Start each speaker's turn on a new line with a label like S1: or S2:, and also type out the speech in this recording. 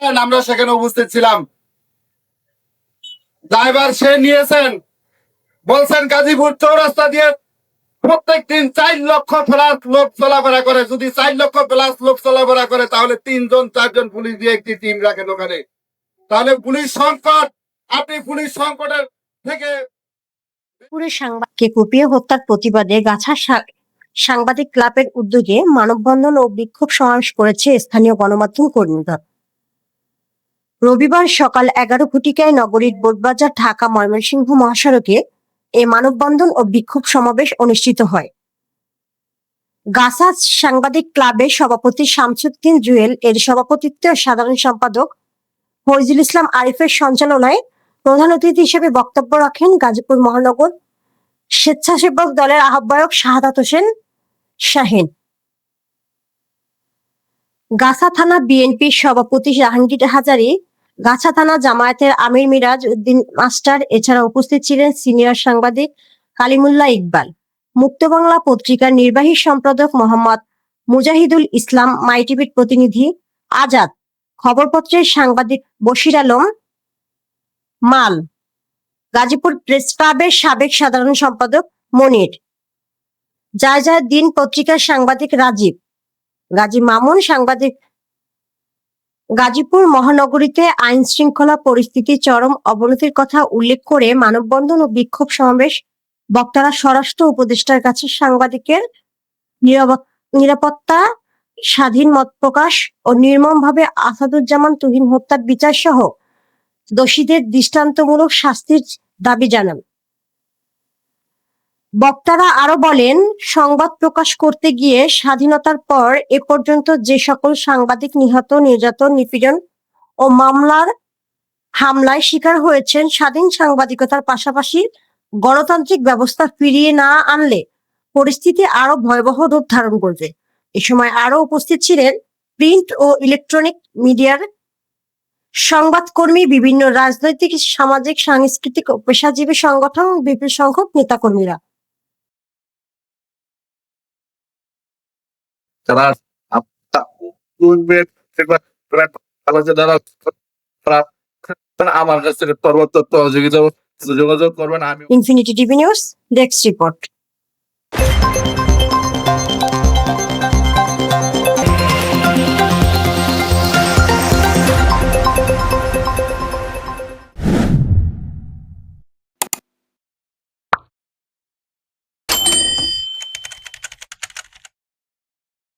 S1: আমরা সেখানে উপস্থিত ছিলাম। ড্রাইভার সে নিয়েছেন। বলছেন, গাজীপুর চৌরাস্তা দিয়ে প্রত্যেক দিন চার লক্ষ প্লাস লোক চলাফেরা করে। যদি চার লক্ষ প্লাস লোক চলাফেরা করে, তাহলে তিনজন, চারজন পুলিশ দিয়ে একটি টিম রাখেন ওখানে। তাহলে পুলিশ সংকট, আপনি পুলিশ সংকটের থেকে
S2: পুরের সাংবাদিককে কুপিয়ে হত্যার প্রতিবাদে গাছা সাংবাদিক ক্লাবের উদ্যোগে মানববন্ধন ও বিক্ষোভ সমাবেশ করেছে স্থানীয় গণমাধ্যম কর্মীরা। রবিবার সকাল এগারো ঘটিকায় নগরীর বোটবাজার, ঢাকা, ময়মনসিংহ মহাসড়কে এ মানববন্ধন ও বিক্ষোভ সমাবেশ অনুষ্ঠিত হয়। গাছা সাংবাদিক ক্লাবের সভাপতি শামসুদ্দিন জুয়েল, এর সভাপতিত্বে ও সাধারণ সম্পাদক ফৈজুল ইসলাম আরিফের সঞ্চালনায় প্রধান অতিথি হিসেবে বক্তব্য রাখেন গাজীপুর মহানগর স্বেচ্ছাসেবক দলের আহ্বায়ক শাহাদাত হোসেন শাহিন। গাছা থানা বিএনপির সভাপতি জাহাঙ্গীর হাজারি গাছা থানা জামায়াতের আমির মিরাজ উদ্দিন মাস্টার, এছাড়া উপস্থিত ছিলেন সিনিয়র সাংবাদিক কালিমুল্লাহ ইকবাল। মুক্ত বাংলা পত্রিকার নির্বাহী সম্পাদক মোহাম্মদ মুজাহিদুল ইসলাম মাই টিভির প্রতিনিধি আজাদ। খবরপত্রের সাংবাদিক বশির আলম মাল। গাজীপুর প্রেস ক্লাবের সাবেক সাধারণ সম্পাদক মনির। যায় দিন পত্রিকার সাংবাদিক রাজীব। গাজী মামুন সাংবাদিক গাজীপুর মহানগরীতে আইন শৃঙ্খলা পরিস্থিতি চরম অবনতির কথা উল্লেখ করে মানববন্ধন ও বিক্ষোভ সমাবেশ। বক্তারা স্বরাষ্ট্র উপদেষ্টার কাছে সাংবাদিকের নিরাপত- নিরাপত্তা, স্বাধীন মত প্রকাশ ও নির্মমভাবে আসাদুজ্জামান তুহিন হত্যার বিচার সহ দোষীদের দৃষ্টান্তমূলক শাস্তির দাবি জানান। বক্তারা আরও বলেন, সংবাদ প্রকাশ করতে গিয়ে স্বাধীনতার পর এ পর্যন্ত যে সকল সাংবাদিক নিহত, নির্যাতন, নিপীড়ন ও মামলার হামলায় শিকার হয়েছেন, স্বাধীন সাংবাদিকতার পাশাপাশি গণতান্ত্রিক ব্যবস্থা ফিরিয়ে না আনলে পরিস্থিতি আরও ভয়াবহ রূপ ধারণ করবে। এ সময় আরও উপস্থিত ছিলেন প্রিন্ট ও ইলেকট্রনিক মিডিয়ার সংবাদকর্মী, বিভিন্ন রাজনৈতিক, সামাজিক, সাংস্কৃতিক ও পেশাজীবী সংগঠন, বিপুল সংখ্যক নেতাকর্মীরা।
S3: যারা আমার কাছ থেকে সর্বোচ্চ সহযোগিতা যোগাযোগ করবেন আমি
S2: ইনফিনিটি টিভি নিউজ রিপোর্ট